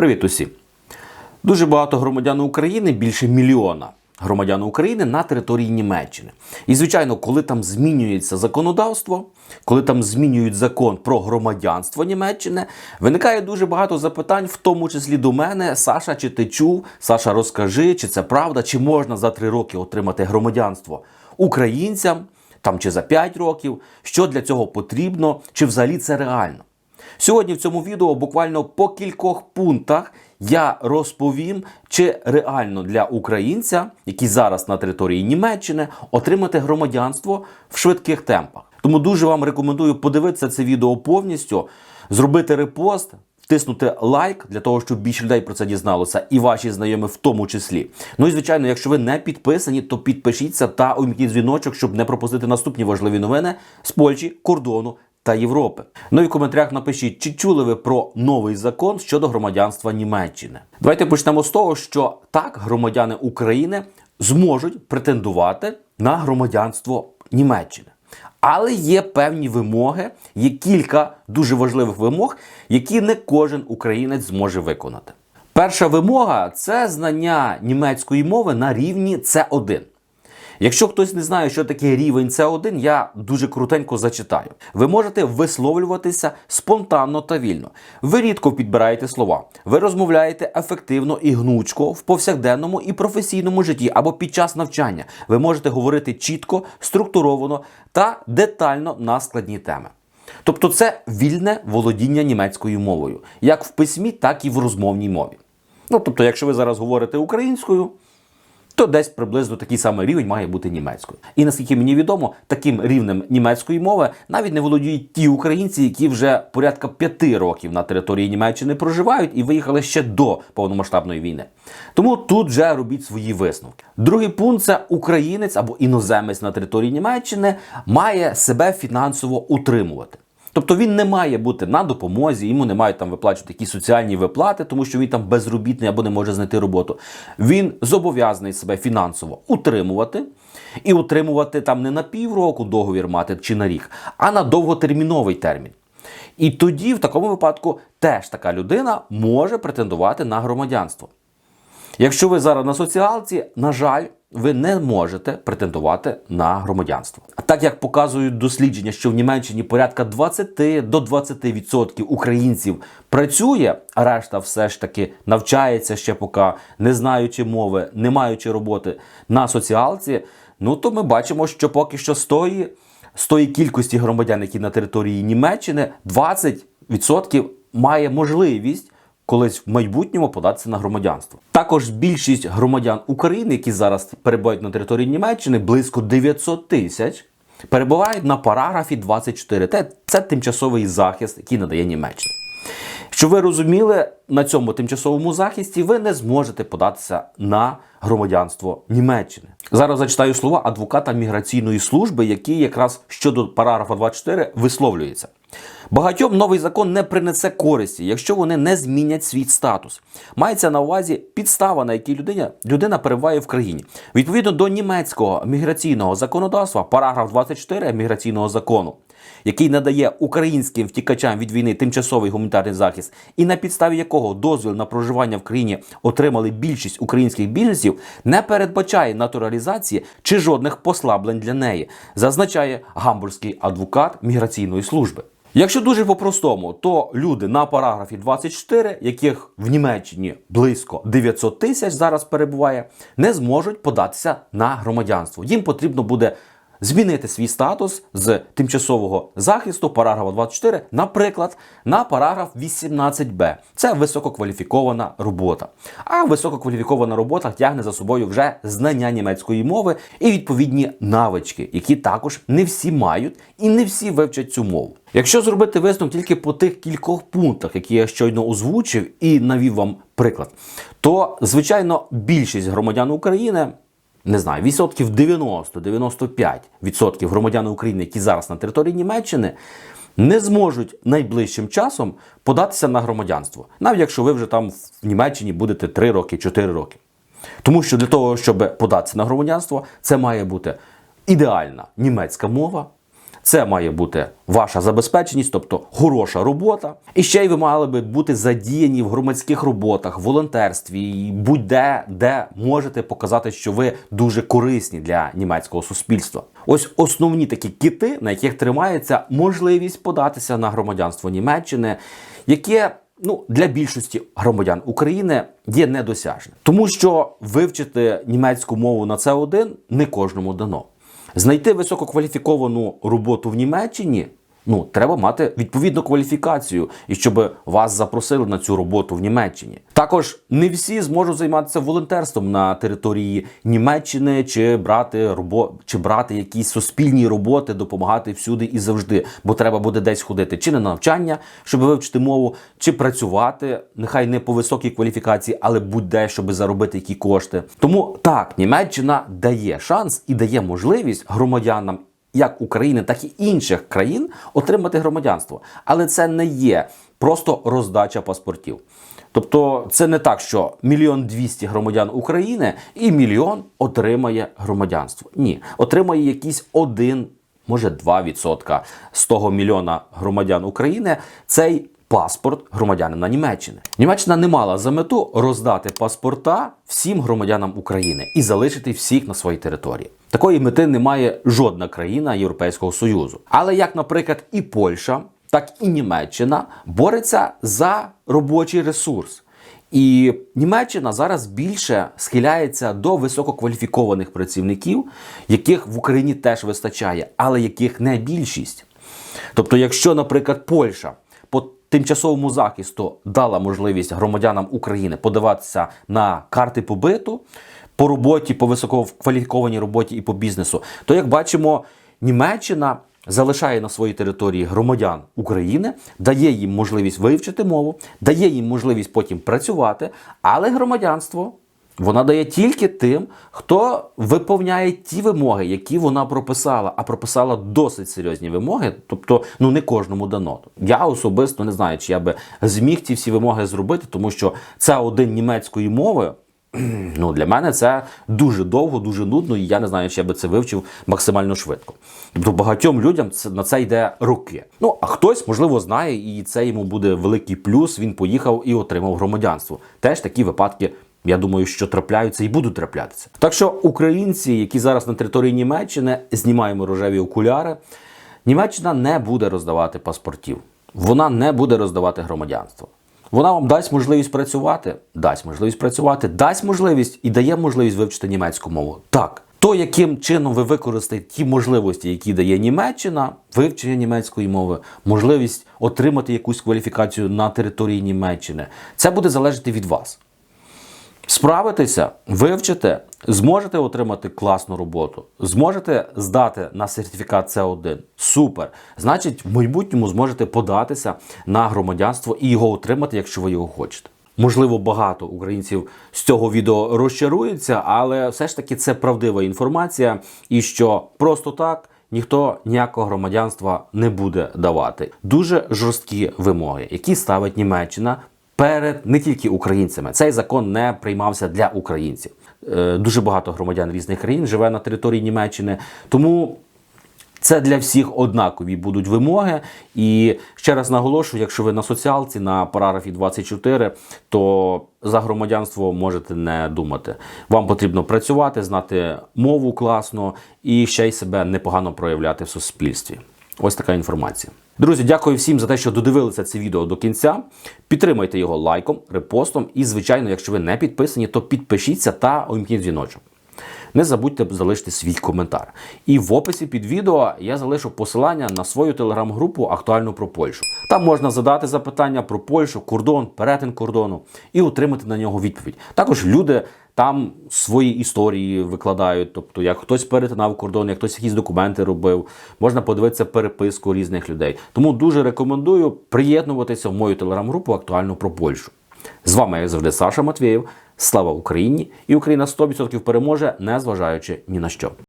Привіт усім! Дуже багато громадян України, більше мільйона громадян України на території Німеччини. І, звичайно, коли там змінюється законодавство, коли там змінюють закон про громадянство Німеччини, виникає дуже багато запитань, в тому числі до мене. Саша, чи ти чув? Саша, розкажи, чи це правда, чи можна за три роки отримати громадянство українцям, там чи за 5 років, що для цього потрібно, чи взагалі це реально. Сьогодні в цьому відео буквально по кількох пунктах я розповім, чи реально для українця, який зараз на території Німеччини, отримати громадянство в швидких темпах. Тому дуже вам рекомендую подивитися це відео повністю, зробити репост. Втиснути лайк для того, щоб більше людей про це дізналося, і ваші знайомі в тому числі. Ну і звичайно, якщо ви не підписані, то підпишіться та увімкніть дзвіночок, щоб не пропустити наступні важливі новини з Польщі, кордону та Європи. Ну і в коментарях напишіть, чи чули ви про новий закон щодо громадянства Німеччини. Давайте почнемо з того, що так громадяни України зможуть претендувати на громадянство Німеччини. Але є певні вимоги, є кілька дуже важливих вимог, які не кожен українець зможе виконати. Перша вимога це знання німецької мови на рівні С1. Якщо хтось не знає, що таке рівень С1, я дуже крутенько зачитаю. Ви можете висловлюватися спонтанно та вільно. Ви рідко підбираєте слова. Ви розмовляєте ефективно і гнучко в повсякденному і професійному житті або під час навчання. Ви можете говорити чітко, структуровано та детально на складні теми. Тобто це вільне володіння німецькою мовою, як в письмі, так і в розмовній мові. Ну, тобто, якщо ви зараз говорите українською, то десь приблизно такий самий рівень має бути німецькою. І наскільки мені відомо, таким рівнем німецької мови навіть не володіють ті українці, які вже порядка п'яти років на території Німеччини проживають і виїхали ще до повномасштабної війни. Тому тут вже робіть свої висновки. Другий пункт це українець або іноземець на території Німеччини має себе фінансово утримувати. Тобто він не має бути на допомозі, йому не мають там виплачувати якісь соціальні виплати, тому що він там безробітний або не може знайти роботу. Він зобов'язаний себе фінансово утримувати і утримувати там не на півроку договір мати чи на рік, а на довготерміновий термін. І тоді, в такому випадку, теж така людина може претендувати на громадянство. Якщо ви зараз на соціалці, на жаль, ви не можете претендувати на громадянство. А так як показують дослідження, що в Німеччині порядка 20 до 20% українців працює, а решта все ж таки навчається ще поки, не знаючи мови, не маючи роботи на соціалці, ну то ми бачимо, що поки що з тої, з тої кількості громадян, які на території Німеччини, 20% має можливість колись в майбутньому податися на громадянство. Також більшість громадян України, які зараз перебувають на території Німеччини, близько 900 тисяч, перебувають на параграфі 24. Те- Це тимчасовий захист, який надає Німеччина. Щоб ви розуміли, на цьому тимчасовому захисті ви не зможете податися на громадянство Німеччини. Зараз зачитаю слова адвоката міграційної служби, який якраз щодо параграфа 24 висловлюється. Багатьом новий закон не принесе користі, якщо вони не змінять свій статус. Мається на увазі підстава, на якій людина, людина перебуває в країні. Відповідно до німецького міграційного законодавства, параграф 24 міграційного закону, який надає українським втікачам від війни тимчасовий гуманітарний захист, і на підставі якого дозвіл на проживання в країні отримали більшість українських біженців, не передбачає натуралізації чи жодних послаблень для неї, зазначає гамбурзький адвокат міграційної служби. Якщо дуже по-простому, то люди на параграфі 24, яких в Німеччині близько 900 тисяч зараз перебуває, не зможуть податися на громадянство. Їм потрібно буде змінити свій статус з тимчасового захисту параграфа 24, наприклад, на параграф 18б. Це висококваліфікована робота. А висококваліфікована робота тягне за собою вже знання німецької мови і відповідні навички, які також не всі мають і не всі вивчать цю мову. Якщо зробити висновок тільки по тих кількох пунктах, які я щойно озвучив і навів вам приклад, то звичайно більшість громадян України не знаю, відсотків 90-95% громадян України, які зараз на території Німеччини, не зможуть найближчим часом податися на громадянство, навіть якщо ви вже там в Німеччині будете 3 роки, 4 роки. Тому що для того, щоб податися на громадянство, це має бути ідеальна німецька мова, Це має бути ваша забезпеченість, тобто хороша робота. І ще й ви мали би бути задіяні в громадських роботах, волонтерстві, будь-де, де можете показати, що ви дуже корисні для німецького суспільства. Ось основні такі кити, на яких тримається можливість податися на громадянство Німеччини, яке ну, для більшості громадян України є недосяжне. Тому що вивчити німецьку мову на це 1 не кожному дано. Знайти висококваліфіковану роботу в Німеччині. Ну, треба мати відповідну кваліфікацію, і щоб вас запросили на цю роботу в Німеччині. Також не всі зможуть займатися волонтерством на території Німеччини чи брати робо... чи брати якісь суспільні роботи, допомагати всюди і завжди, бо треба буде десь ходити чи на навчання, щоб вивчити мову, чи працювати, нехай не по високій кваліфікації, але будь-де, щоб заробити які кошти. Тому так, Німеччина дає шанс і дає можливість громадянам як України, так і інших країн отримати громадянство. Але це не є просто роздача паспортів. Тобто це не так, що мільйон двісті громадян України і мільйон отримає громадянство. Ні, отримає якийсь один, може 2% з того мільйона громадян України. Цей паспорт громадянина Німеччини. Німеччина не мала за мету роздати паспорта всім громадянам України і залишити всіх на своїй території. Такої мети не має жодна країна Європейського Союзу. Але як, наприклад, і Польща, так і Німеччина бореться за робочий ресурс. І Німеччина зараз більше схиляється до висококваліфікованих працівників, яких в Україні теж вистачає, але яких не більшість. Тобто, якщо, наприклад, Польща по тимчасовому захисту дала можливість громадянам України подаватися на карти побиту по роботі, по висококваліфікованій роботі і по бізнесу, то як бачимо, Німеччина залишає на своїй території громадян України, дає їм можливість вивчити мову, дає їм можливість потім працювати, але громадянство. Вона дає тільки тим, хто виповняє ті вимоги, які вона прописала, а прописала досить серйозні вимоги. Тобто, ну не кожному дано. Я особисто не знаю, чи я би зміг ці всі вимоги зробити, тому що це один німецької мови. Ну, для мене це дуже довго, дуже нудно, і я не знаю, чи я би це вивчив максимально швидко. Тобто багатьом людям це на це йде роки. Ну а хтось, можливо, знає, і це йому буде великий плюс. Він поїхав і отримав громадянство. Теж такі випадки. Я думаю, що трапляються і будуть траплятися. Так що українці, які зараз на території Німеччини, знімаємо рожеві окуляри, Німеччина не буде роздавати паспортів, вона не буде роздавати громадянство. Вона вам дасть можливість працювати, дасть можливість працювати, дасть можливість і дає можливість вивчити німецьку мову. Так, то яким чином ви використаєте ті можливості, які дає Німеччина, вивчення німецької мови, можливість отримати якусь кваліфікацію на території Німеччини, це буде залежати від вас. Справитеся, вивчите, зможете отримати класну роботу, зможете здати на сертифікат С1. Супер. Значить, в майбутньому зможете податися на громадянство і його отримати, якщо ви його хочете. Можливо, багато українців з цього відео розчаруються, але все ж таки це правдива інформація, і що просто так ніхто ніякого громадянства не буде давати. Дуже жорсткі вимоги, які ставить Німеччина перед не тільки українцями. Цей закон не приймався для українців. Е, Дуже багато громадян різних країн живе на території Німеччини, тому. Це для всіх однакові будуть вимоги. І ще раз наголошую, якщо ви на соціалці на параграфі 24, то за громадянство можете не думати. Вам потрібно працювати, знати мову класно і ще й себе непогано проявляти в суспільстві. Ось така інформація. Друзі, дякую всім за те, що додивилися це відео до кінця. Підтримайте його лайком, репостом. І, звичайно, якщо ви не підписані, то підпишіться та увімкніть дзвіночок. Не забудьте залишити свій коментар. І в описі під відео я залишу посилання на свою телеграм-групу Актуально про Польщу. Там можна задати запитання про Польщу, кордон, перетин кордону і отримати на нього відповідь. Також люди там свої історії викладають. Тобто, як хтось перетинав кордон, як хтось якісь документи робив, можна подивитися переписку різних людей. Тому дуже рекомендую приєднуватися в мою телеграм-групу Актуально про Польщу. З вами, як завжди, Саша Матвєєв. Слава Україні! І Україна 100% переможе, не зважаючи ні на що.